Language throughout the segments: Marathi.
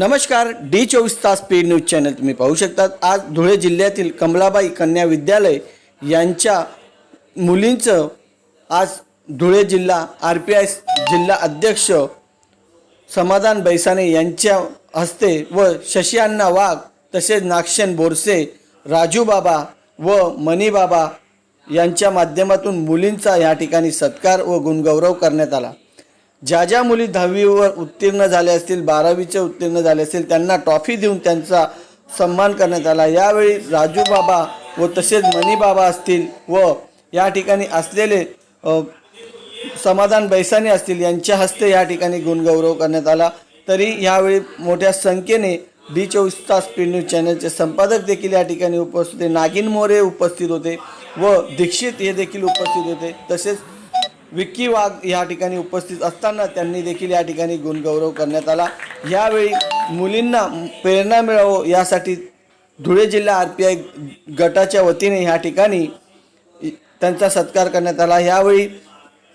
नमस्कार डी चोवीस तास स्पीड न्यूज चॅनल तुम्ही पाहू शकतात. आज धुळे जिल्ह्यातील कमलाबाई कन्या विद्यालय यांच्या मुलींचं आज धुळे जिल्हा आर पी आय जिल्हा अध्यक्ष समाधान बैसाने यांच्या हस्ते व शशी वाघ तसेच नागशेन बोरसे राजूबाबा व मणीबाबा यांच्या माध्यमातून मुलींचा या ठिकाणी सत्कार व गुणगौरव करण्यात आला. ज्या ज्या मुली दहावीवर उत्तीर्ण झाल्या असतील बारावीचे उत्तीर्ण झाले असतील त्यांना ट्रॉफी देऊन त्यांचा सन्मान करण्यात आला. यावेळी राजू बाबा व तसेच मनी बाबा असतील व या ठिकाणी असलेले समाधान बैसाने असतील यांच्या हस्ते या ठिकाणी गुणगौरव करण्यात आला. तरी यावेळी मोठ्या संख्येने डी चोवीस तास स्पीड न्यूज चॅनलचे संपादक देखील या ठिकाणी उपस्थित होते. नागिन मोरे उपस्थित होते व दीक्षित हे देखील उपस्थित होते. तसेच विक्की वाघ या ठिकाणी उपस्थित असताना त्यांनी देखील या ठिकाणी गुणगौरव करण्यात आला. यावेळी मुलींना प्रेरणा मिळावं यासाठी धुळे जिल्हा आर पी आय गटाच्या वतीने ह्या ठिकाणी त्यांचा सत्कार करण्यात आला. यावेळी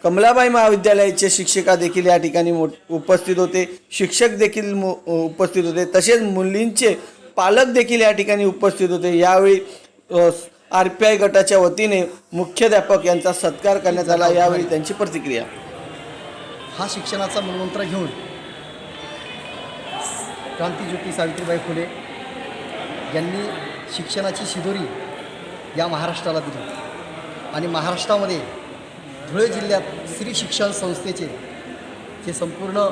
कमलाबाई महाविद्यालयाचे शिक्षिका देखील या ठिकाणी मो उपस्थित होते. शिक्षक देखील मो उपस्थित होते. तसेच मुलींचे पालक देखील या ठिकाणी उपस्थित होते. यावेळी आर पी आय गटाच्या वतीने मुख्याध्यापक यांचा सत्कार करण्यात आला. यावेळी त्यांची प्रतिक्रिया. हा शिक्षणाचा मूलमंत्र घेऊन क्रांतीज्योती सावित्रीबाई फुले यांनी शिक्षणाची शिदोरी या महाराष्ट्राला दिली. आणि महाराष्ट्रामध्ये धुळे जिल्ह्यात स्त्री शिक्षण संस्थेचे जे संपूर्ण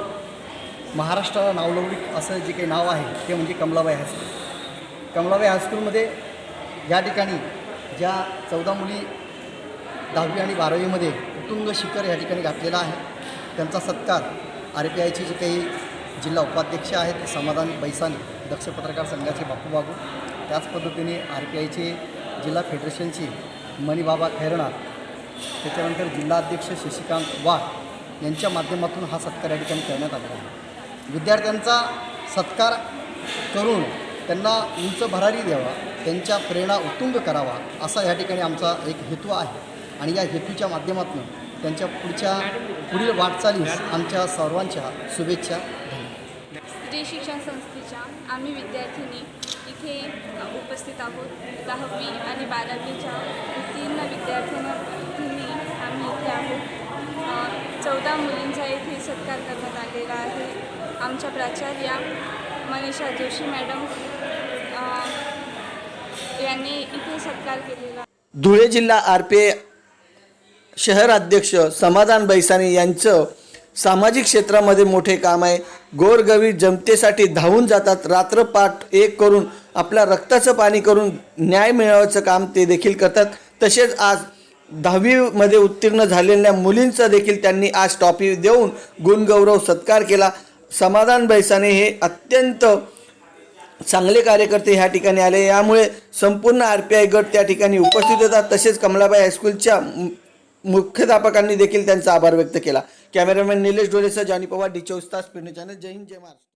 महाराष्ट्राला नावलौकिक असं जे काही नाव आहे ते म्हणजे कमलाबाई हायस्कूल. कमलाबाई हायस्कूलमध्ये या ठिकाणी ज्या चौदा मुली दहावी आणि बारावीमध्ये उत्तुंग शिखर या ठिकाणी घातलेला आहे. त्यांचा सत्कार आर पी आयचे जे काही जिल्हा उपाध्यक्ष आहेत समाधान बैसाने दक्ष पत्रकार संघाचे बापू बागू त्याच पद्धतीने आर पी आयचे जिल्हा फेडरेशनचे मणिबाबा खैरणार त्याच्यानंतर जिल्हा अध्यक्ष शशिकांत वाघ यांच्या माध्यमातून हा सत्कार या ठिकाणी करण्यात आला आहे. विद्यार्थ्यांचा सत्कार करून त्यांना उंच भरारी द्यावा त्यांच्या प्रेरणा उत्तुंग करावा असा या ठिकाणी आमचा एक हेतू आहे. आणि या हेतूच्या माध्यमातून त्यांच्या पुढच्या पुढील वाटचालीस आमच्या सर्वांच्या शुभेच्छा स्त्री शिक्षण संस्थेच्या आम्ही विद्यार्थिनी इथे उपस्थित आहोत. दहावी आणि बारावीच्या उत्तीर्ण विद्यार्थ्यांनी आम्ही इथे आहोत. चौदा मुलींचा येथे सत्कार करण्यात आलेला आहे. आमच्या प्राचार्या मनीषा जोशी मॅडम यांनी इथे सत्कार केलेला धुळे जिल्हा आर पी आय शहर अध्यक्ष समाधान बैसाने यांचं सामाजिक क्षेत्रामध्ये मोठे काम आहे. गोरगवी जनतेसाठी धावून जातात. रात्रपाठ एक करून आपल्या रक्ताचं पाणी करून न्याय मिळवायचं काम ते देखील करतात. तसेच आज दहावीमध्ये उत्तीर्ण झालेल्या मुलींचा देखील त्यांनी आज टॉपी देऊन गुणगौरव सत्कार केला. समाधान बैसाने हे अत्यंत चांगले कार्यकर्ते ह्या ठिकाणी आले. यामुळे संपूर्ण आर पी आय गट त्या ठिकाणी उपस्थित होतात तसेच कमलाबाई हायस्कूलच्या मुख्याध्यापकांनी देखील त्यांचा आभार व्यक्त केला. कॅमेरामॅन निलेश डोलेसह जॉनी पवार डी चौस्तास पिणे चॅनल जय हिंद जय महाराष्ट्र.